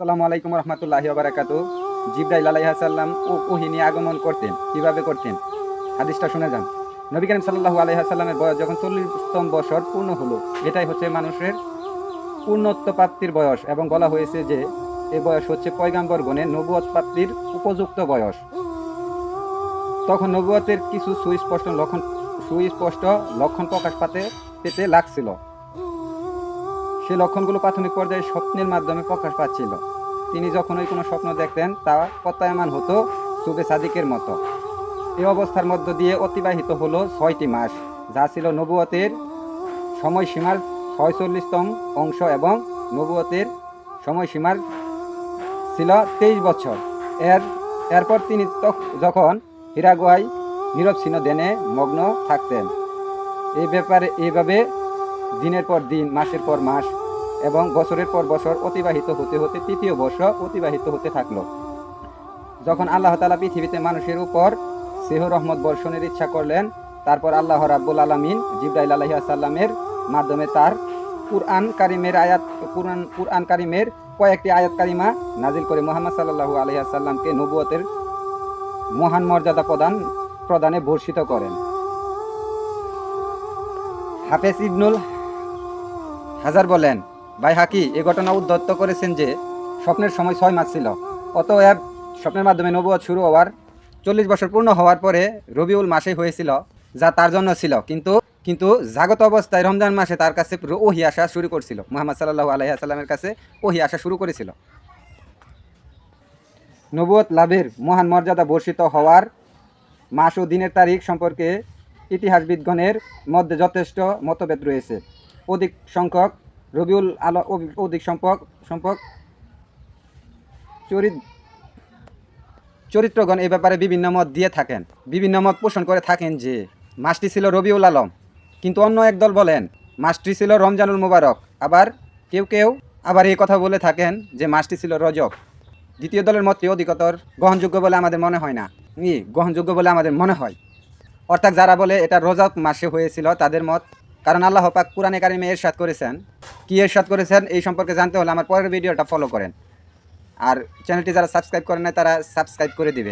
সালামু আলাইকুম রহমতুল্লাহি বারাকাতু। জিব্রাইল আলাইহাসাল্লাম ও ওহিনী আগমন করতেন। কীভাবে করতেন? হাদিসটা শুনে যান। নবী করিম সাল্লাহু আলাইহাসাল্লামের বয়স যখন চল্লিশতম বছর পূর্ণ হলো, এটাই হচ্ছে মানুষের পূর্ণত্ব প্রাপ্তির বয়স এবং বলা হয়েছে যে, এ বয়স হচ্ছে পয়গাম্বর গণের নবুয়ত প্রাপ্তির উপযুক্ত বয়স। তখন নবুয়তের কিছু সুস্পষ্ট লক্ষণ সুস্পষ্ট লক্ষণ প্রকাশ পাতে পেতে লাগছিল। সেই লক্ষণগুলো প্রাথমিক পর্যায়ে স্বপ্নের মাধ্যমে প্রকাশ পাচ্ছিল। তিনি যখন ওই কোনো স্বপ্ন দেখতেন, তা প্রত্যায়মান হতো সুবে সাদিকের মতো। এই অবস্থার মধ্য দিয়ে অতিবাহিত হলো ছয়টি মাস, যা ছিল নবুয়তের সময়সীমার ছয়চল্লিশতম অংশ এবং নবুয়তের সময়সীমার ছিল তেইশ বছর। এর, এরপর তিনি যখন হীরাগুয়ায় নীরব ছিন্ন দেনে মগ্ন থাকতেন। এই ব্যাপারে এইভাবে দিনের পর দিন, মাসের পর মাস এবং বছরের পর বছর অতিবাহিত হতে হতে তৃতীয় বর্ষ অতিবাহিত হতে থাকল। যখন আল্লাহ তালা পৃথিবীতে মানুষের উপর সেহ রহমত বর্ষণের ইচ্ছা করলেন, তারপর আল্লাহ রাব্বুল আলমিন জিব্রাইল আলহি আসাল্লামের মাধ্যমে তার কুরআন কারিমের আয়াত, কুরআন কুরআন কারিমের কয়েকটি আয়াত কারিমা নাজিল করে মোহাম্মদ সাল্লাহু আলহি আসাল্লামকে নবুয়তের মহান মর্যাদা প্রদান, প্রদানে ভূষিত করেন। হাফেজ ইবনুল হাজার বলেন ভাই হাকি, এ ঘটনা উদ্ধত্ত করেছেন যে, স্বপ্নের সময় ছয় মাস ছিল। অতএব স্বপ্নের মাধ্যমে নবুয়ত শুরু হওয়ার, চল্লিশ বছর পূর্ণ হওয়ার পরে রবিউল মাসে হয়েছিল, যা তার জন্য ছিল। কিন্তু কিন্তু জাগত অবস্থায় রমজান মাসে তার কাছে ওহি আসা শুরু করছিল। মোহাম্মদ সাল্লাহ আলাইসাল্লামের কাছে ওহি আসা শুরু করেছিল। নবুয়ত লাভের মহান মর্যাদা বর্ষিত হওয়ার মাস ও দিনের তারিখ সম্পর্কে ইতিহাসবিদগণের মধ্যে যথেষ্ট মতভেদ রয়েছে। অধিক সংখ্যক রবিউল আলো অধিক সংখ্যক সংখ্যক চরিত চরিত্রগণ এই ব্যাপারে বিভিন্ন মত দিয়ে থাকেন। বিভিন্ন মত পোষণ করে থাকেন যে, মাসটি ছিল রবিউল আলম। কিন্তু অন্য একদল বলেন, মাসটি ছিল রমজানুল মুবারক। আবার কেউ কেউ আবার এই কথা বলে থাকেন যে, মাসটি ছিল রজব। দ্বিতীয় দলের মতটি অধিকতর গ্রহণযোগ্য বলে আমাদের মনে হয় না। গ্রহণযোগ্য বলে আমাদের মনে হয়। অর্থাৎ যারা বলে এটা রজব মাসে হয়েছিল, তাদের মত কারণ আল্লাহ পাক কোরআনে কারিমে এরশাদ করেছেন। কি এরশাদ করেছেন? এই সম্পর্কে জানতে হলে আমার পরের ভিডিওটা ফলো করেন। আর চ্যানেলটি যারা সাবস্ক্রাইব করেন না তারা সাবস্ক্রাইব করে দিবে